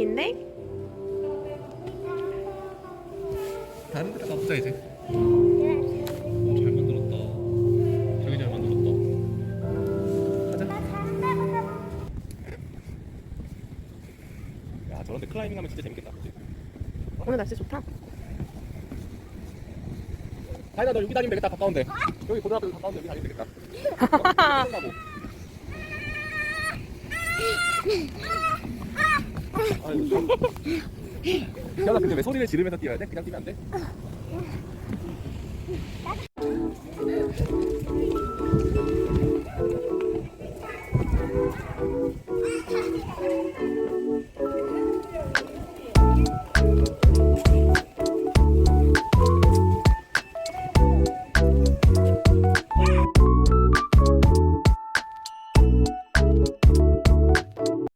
동영상인데? 다른 데로 가보자 이제. 오, 잘 만들었다. 되게 잘 만들었다. 가자. 야 저런데 클라이밍 하면 진짜 재밌겠다. 오늘 날씨 좋다. 다이나 너 여기 다니면 되겠다 가까운데. 여기 고등학교 가까운데 여기 다니면 되겠다. 어. 아이고 야, 나 근데 왜 소리를 지르면서 뛰어야 돼? 그냥 뛰면 안 돼?